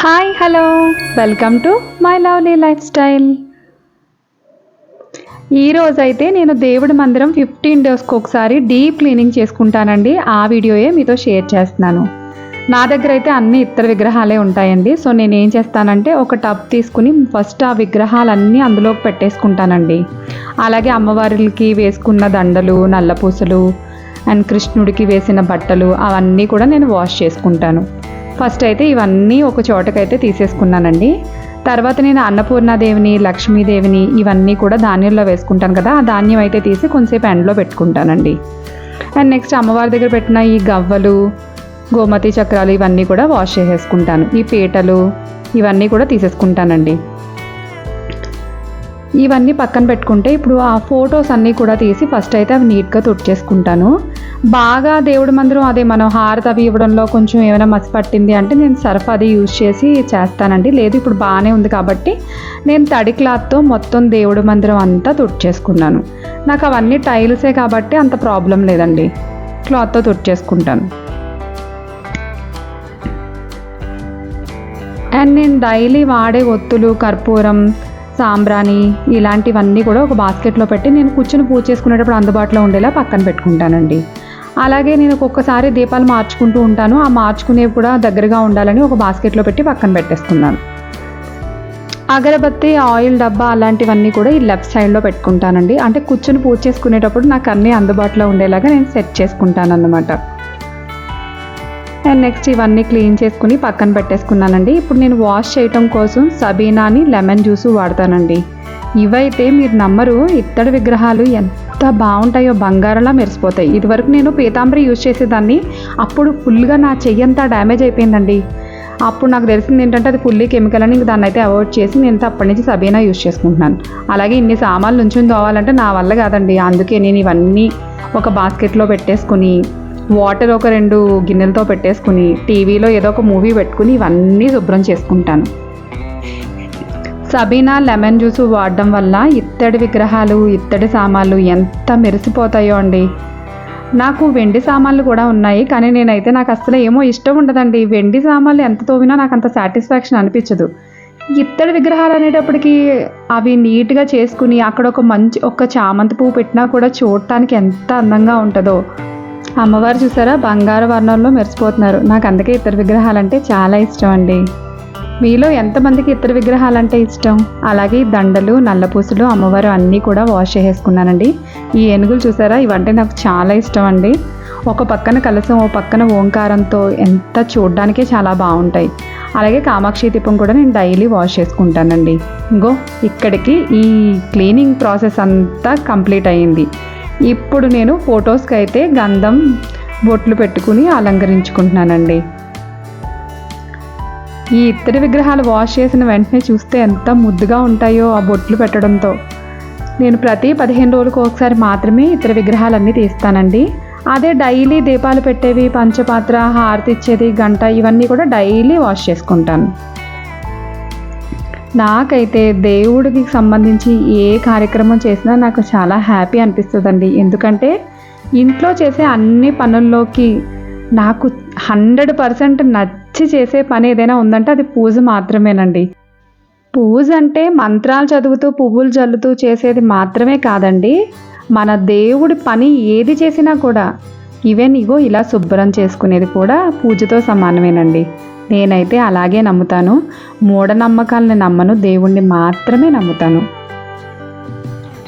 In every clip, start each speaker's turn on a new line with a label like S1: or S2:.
S1: Hi hello. Welcome to my lovely lifestyle. ఈరోజైతే నేను దేవుడి మందిరం ఫిఫ్టీన్ డేస్కి ఒకసారి డీప్ క్లీనింగ్ చేసుకుంటానండి. ఆ వీడియోయే మీతో షేర్ చేస్తున్నాను. నా దగ్గర అయితే అన్ని ఇతర విగ్రహాలే ఉంటాయండి. సో నేను ఏం చేస్తానంటే ఒక టబ్ తీసుకుని ఫస్ట్ ఆ విగ్రహాలన్నీ అందులోకి పెట్టేసుకుంటానండి. అలాగే అమ్మవారికి వేసుకున్న దండలు నల్లపూసలు అండ్ కృష్ణుడికి వేసిన బట్టలు అవన్నీ కూడా నేను వాష్ చేసుకుంటాను. ఫస్ట్ అయితే ఇవన్నీ ఒక చోటకైతే తీసేసుకున్నానండి. తర్వాత నేను అన్నపూర్ణాదేవిని లక్ష్మీదేవిని ఇవన్నీ కూడా ధాన్యంలో వేసుకుంటాను కదా ఆ ధాన్యం అయితే తీసి కొంచెంసేపు ఎండలో పెట్టుకుంటానండి. అండ్ నెక్స్ట్ అమ్మవారి దగ్గర పెట్టిన ఈ గవ్వలు గోమతి చక్రాలు ఇవన్నీ కూడా వాష్ చేసేసుకుంటాను. ఈ పీటలు ఇవన్నీ కూడా తీసేసుకుంటానండి. ఇవన్నీ పక్కన పెట్టుకుంటే ఇప్పుడు ఆ ఫొటోస్ అన్నీ కూడా తీసి ఫస్ట్ అయితే అవి నీట్గా తుడిచేసుకుంటాను. బాగా దేవుడి మందిరం అదే మనం హారతి అవి ఇవ్వడంలో కొంచెం ఏమైనా మసి పట్టింది అంటే నేను సర్ఫ్ అది యూజ్ చేసి చేస్తానండి. లేదు ఇప్పుడు బాగానే ఉంది కాబట్టి నేను తడి క్లాత్తో మొత్తం దేవుడి మందిరం అంతా తుడిచేసుకున్నాను. నాకు అవన్నీ టైల్సే కాబట్టి అంత ప్రాబ్లం లేదండి. క్లాత్తో తుడిచేసుకుంటాను. అండ్ నేను డైలీ వాడే ఒత్తులు కర్పూరం సాంబ్రాణి ఇలాంటివన్నీ కూడా ఒక బాస్కెట్లో పెట్టి నేను కూర్చొని పూజ చేసుకునేటప్పుడు అందుబాటులో ఉండేలా పక్కన పెట్టుకుంటానండి. అలాగే నేను ఒక్కొక్కసారి దీపాలు మార్చుకుంటూ ఉంటాను. ఆ మార్చుకునేవి కూడా దగ్గరగా ఉండాలని ఒక బాస్కెట్లో పెట్టి పక్కన పెట్టేసుకున్నాను అగరబత్తి ఆయిల్ డబ్బా అలాంటివన్నీ కూడా ఈ లెఫ్ట్ సైడ్లో పెట్టుకుంటానండి. అంటే కూర్చొని పూజ చేసుకునేటప్పుడు నాకు అన్నీ అందుబాటులో ఉండేలాగా నేను సెట్ చేసుకుంటాను అన్నమాట అండ్ నెక్స్ట్ ఇవన్నీ క్లీన్ చేసుకుని పక్కన పెట్టేసుకున్నానండి. ఇప్పుడు నేను వాష్ చేయటం కోసం సబీనాని లెమన్ జ్యూస్ వాడతానండి. ఇవైతే మీరు నమ్మరు ఇత్తడి విగ్రహాలు ఎంత బాగుంటాయో బంగారంలా మెరిసిపోతాయి. ఇదివరకు నేను పీతాంబరి యూజ్ చేసేదాన్ని అప్పుడు ఫుల్గా నా చెయ్యి అంతా డ్యామేజ్ అయిపోయిందండి. అప్పుడు నాకు తెలిసింది ఏంటంటే అది ఫుల్లీ కెమికల్ అని దాన్ని అయితే అవాయిడ్ చేసి నేను అప్పటి నుంచి సబీనా యూజ్ చేసుకుంటున్నాను. అలాగే ఇన్ని సామాన్లు నుంచి తోవాలంటే నా వల్ల కాదండి. అందుకే నేను ఇవన్నీ ఒక బాస్కెట్లో పెట్టేసుకుని వాటర్ ఒక రెండు గిన్నెలతో పెట్టేసుకుని టీవీలో ఏదో ఒక మూవీ పెట్టుకుని ఇవన్నీ శుభ్రం చేసుకుంటాను. సబీనా లెమన్ జ్యూస్ వాడడం వల్ల ఇత్తడి విగ్రహాలు ఇత్తడి సామాన్లు ఎంత మెరిసిపోతాయో అండి. నాకు వెండి సామాన్లు కూడా ఉన్నాయి కానీ నేనైతే నాకు అసలు ఏమో ఇష్టం ఉండదండి. వెండి సామాన్లు ఎంత తోవినా నాకు అంత సాటిస్ఫాక్షన్ అనిపించదు. ఇత్తడి విగ్రహాలు అనేటప్పటికి అవి నీట్గా చేసుకుని అక్కడ ఒక మంచి ఒక చామంతి పువ్వు పెట్టినా కూడా చూడటానికి ఎంత అందంగా ఉంటుందో. అమ్మవారు చూసారా? బంగారు వర్ణంలో మెరిసిపోతున్నారు. నాకు అందుకే ఇతర విగ్రహాలంటే చాలా ఇష్టం అండి. మీలో ఎంతమందికి ఇతర విగ్రహాలంటే ఇష్టం? అలాగే దండలు నల్లపూసలు అమ్మవారు అన్నీ కూడా వాష్ చేసేసుకున్నానండి. ఈ ఏనుగులు చూసారా? ఇవంటే నాకు చాలా ఇష్టం అండి. ఒక పక్కన కలసం ఓ పక్కన ఓంకారంతో ఎంత చూడడానికే చాలా బాగుంటాయి. అలాగే కామాక్షి దీపం కూడా నేను డైలీ వాష్ చేసుకుంటానండి. ఇంకో ఇక్కడికి ఈ క్లీనింగ్ ప్రాసెస్ అంతా కంప్లీట్ అయ్యింది. ఇప్పుడు నేను ఫొటోస్కి అయితే గంధం బొట్లు పెట్టుకుని అలంకరించుకుంటున్నానండి. ఈ ఇత్తడి విగ్రహాలు వాష్ చేసిన వెంటనే చూస్తే ఎంత ముద్దుగా ఉంటాయో ఆ బొట్లు పెట్టడంతో. నేను ప్రతి పదిహేను రోజులకు ఒకసారి మాత్రమే ఇతర విగ్రహాలన్నీ తీస్తానండి. అదే డైలీ దీపాలు పెట్టేవి పంచపాత్ర హారతి ఇచ్చేది గంట ఇవన్నీ కూడా డైలీ వాష్ చేసుకుంటాను. నాకైతే దేవుడికి సంబంధించి ఏ కార్యక్రమం చేసినా నాకు చాలా హ్యాపీ అనిపిస్తుందండి. ఎందుకంటే ఇంట్లో చేసే అన్ని పనుల్లోకి నాకు హండ్రెడ్ పర్సెంట్ నచ్చి చేసే పని ఏదైనా ఉందంటే అది పూజ మాత్రమేనండి. పూజ అంటే మంత్రాలు చదువుతూ పువ్వులు జల్లుతూ చేసేది మాత్రమే కాదండి. మన దేవుడి పని ఏది చేసినా కూడా ఈవెన్ ఇగో ఇలా శుభ్రం చేసుకునేది కూడా పూజతో సమానమేనండి. నేనైతే అలాగే నమ్ముతాను. మూఢనమ్మకాలని నమ్మను దేవుణ్ణి మాత్రమే నమ్ముతాను.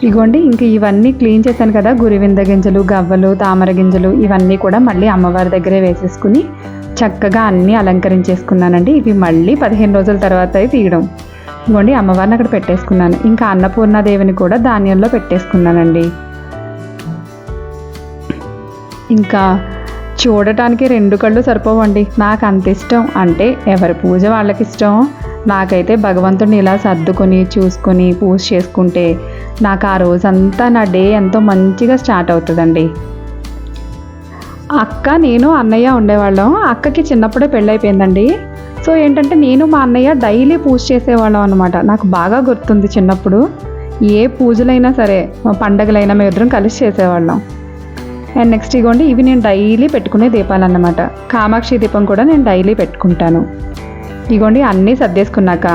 S1: ఇగోండి ఇంక ఇవన్నీ క్లీన్ చేశాను కదా గురివింద గింజలు గవ్వలు తామర గింజలు ఇవన్నీ కూడా మళ్ళీ అమ్మవారి దగ్గరే వేసేసుకుని చక్కగా అన్నీ అలంకరించేసుకున్నానండి. ఇవి మళ్ళీ పదిహేను రోజుల తర్వాత తీయడం. ఇగోండి అమ్మవారిని అక్కడ పెట్టేసుకున్నాను. ఇంకా అన్నపూర్ణాదేవిని కూడా ధాన్యంలో పెట్టేసుకున్నానండి. ఇంకా చూడటానికి రెండు కళ్ళు సరిపోవండి. నాకు అంత ఇష్టం. అంటే ఎవరి పూజ వాళ్ళకి ఇష్టం నాకైతే భగవంతుడిని ఇలా సర్దుకొని చూసుకొని పూజ చేసుకుంటే నాకు ఆ రోజంతా నా డే ఎంతో మంచిగా స్టార్ట్ అవుతుందండి. అక్క నేను అన్నయ్య ఉండేవాళ్ళం. అక్కకి చిన్నప్పుడే పెళ్ళైపోయిందండి. సో ఏంటంటే నేను మా అన్నయ్య డైలీ పూజ చేసేవాళ్ళం అనమాట నాకు బాగా గుర్తుంది చిన్నప్పుడు. ఏ పూజలైనా సరే పండగలైనా మేము ఇద్దరం కలిసి చేసేవాళ్ళం. అండ్ నెక్స్ట్ ఇగోండి ఇవి నేను డైలీ పెట్టుకునే దీపాలు అన్నమాట కామాక్షి దీపం కూడా నేను డైలీ పెట్టుకుంటాను. ఇగోండి అన్నీ సర్దేసుకున్నాక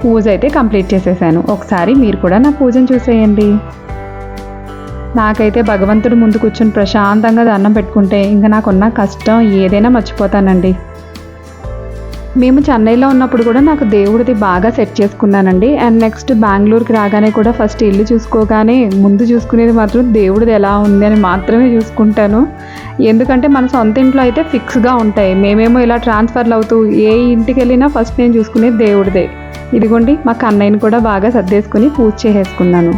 S1: పూజ అయితే కంప్లీట్ చేసేసాను. ఒకసారి మీరు కూడా నా పూజను చూసేయండి. నాకైతే భగవంతుడు ముందు కూర్చొని ప్రశాంతంగా దండం పెట్టుకుంటే ఇంకా నాకున్న కష్టం ఏదైనా మర్చిపోతానండి. మేము చెన్నైలో ఉన్నప్పుడు కూడా నాకు దేవుడిది బాగా సెట్ చేసుకున్నానండి. అండ్ నెక్స్ట్ బెంగళూరుకి రాగానే కూడా ఫస్ట్ ఇల్లు చూసుకోగానే ముందు చూసుకునేది మాత్రం దేవుడిది ఎలా ఉంది అని మాత్రమే చూసుకుంటాను. ఎందుకంటే మన సొంత ఇంట్లో అయితే ఫిక్స్గా ఉంటాయి. మేమేమో ఇలా ట్రాన్స్ఫర్లు అవుతూ ఏ ఇంటికి వెళ్ళినా ఫస్ట్ నేను చూసుకునేది దేవుడిదే. ఇదిగోండి మా కన్నయ్యని కూడా బాగా సర్దేసుకుని పూజ చేసేసుకున్నాను.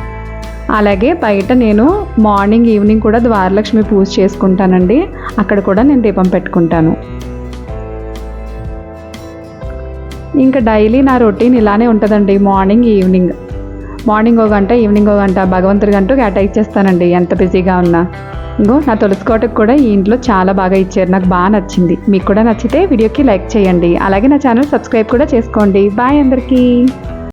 S1: అలాగే బయట నేను మార్నింగ్ ఈవినింగ్ కూడా ద్వారలక్ష్మి పూజ చేసుకుంటానండి. అక్కడ కూడా నేను దీపం పెట్టుకుంటాను. ఇంకా డైలీ నా రొటీన్ ఇలానే ఉంటుందండి మార్నింగ్ ఈవినింగ్. మార్నింగ్ ఒక గంట ఈవినింగ్ ఒక గంట భగవంతుడి గంట కేటాయిచ్చేస్తానండి ఎంత బిజీగా ఉన్నా. ఇంకో నా తులసికోటకు కూడా ఈ ఇంట్లో చాలా బాగా ఇచ్చారు నాకు బాగా నచ్చింది. మీకు కూడా నచ్చితే వీడియోకి లైక్ చేయండి. అలాగే నా ఛానల్ సబ్స్క్రైబ్ కూడా చేసుకోండి. బాయ్ అందరికీ.